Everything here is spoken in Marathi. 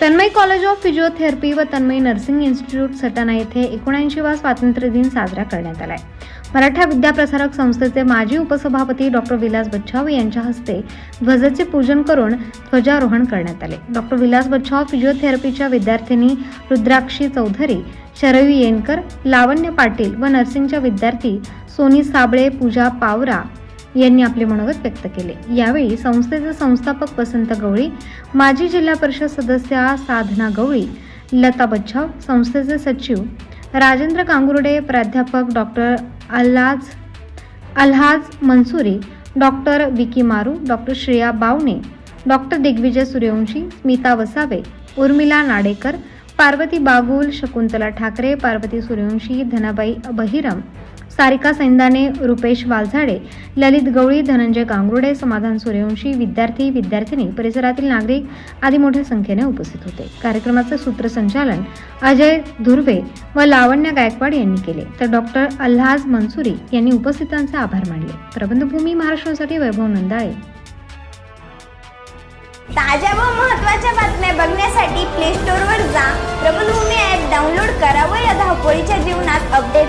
तन्मय कॉलेज ऑफ फिजिओथेरपी व तन्मय नर्सिंग इन्स्टिट्यूट सटाणा येथे एकोणऐंशीवा स्वातंत्र्य दिन साजरा करण्यात आलाय. मराठा विद्याप्रसारक संस्थेचे माजी उपसभापती डॉक्टर विलास बच्छाव यांच्या हस्ते ध्वजाचे पूजन करून ध्वजारोहण करण्यात आले. डॉक्टर विलास बच्छाव फिजिओथेरपीच्या विद्यार्थिनी रुद्राक्षी चौधरी शरयू येनकर लावण्य पाटील व नर्सिंगच्या विद्यार्थी सोनी साबळे पूजा पावरा यांनी आपले मनोगत व्यक्त केले. यावेळी संस्थेचे संस्थापक वसंत गवळी माजी जिल्हा परिषद सदस्या साधना गवळी लता बच्छाव संस्थेचे सचिव राजेंद्र कांगुर्डे प्राध्यापक doctor Allaj Alhaj Mansuri doctor Vicky Maru doctor Shreya Bawane doctor Digvijay Suryavanshi Smita Vasave Urmila Nadekar Parvati Bagul Shakuntala Thackeray Parvati Suryavanshi Dhanabai Bahiram Sarika Saindane Rupesh Walzade Lalit Gawali Dhananjay Gangurde Samadhan Suryavanshi विद्यार्थी विद्यार्थिनी परिसरातील नागरिक आदी मोठ्या संख्येने उपस्थित होते. कार्यक्रमाचे सूत्रसंचालन अजय धुर्वे व लावण्य गायकवाड यांनी केले. तर डॉक्टर अल्हाज मनसुरी यांनी उपस्थितांचे आभार मानले. प्रबंधभूमी महाराष्ट्रासाठी वैभव नंदाळे. ताज्या व महत्त्वाच्या बातम्या बघण्यासाठी प्ले स्टोअरवर जा. प्रबंधभूमी ॲप डाउनलोड करा व या धावपळीच्या जीवनात अपडेट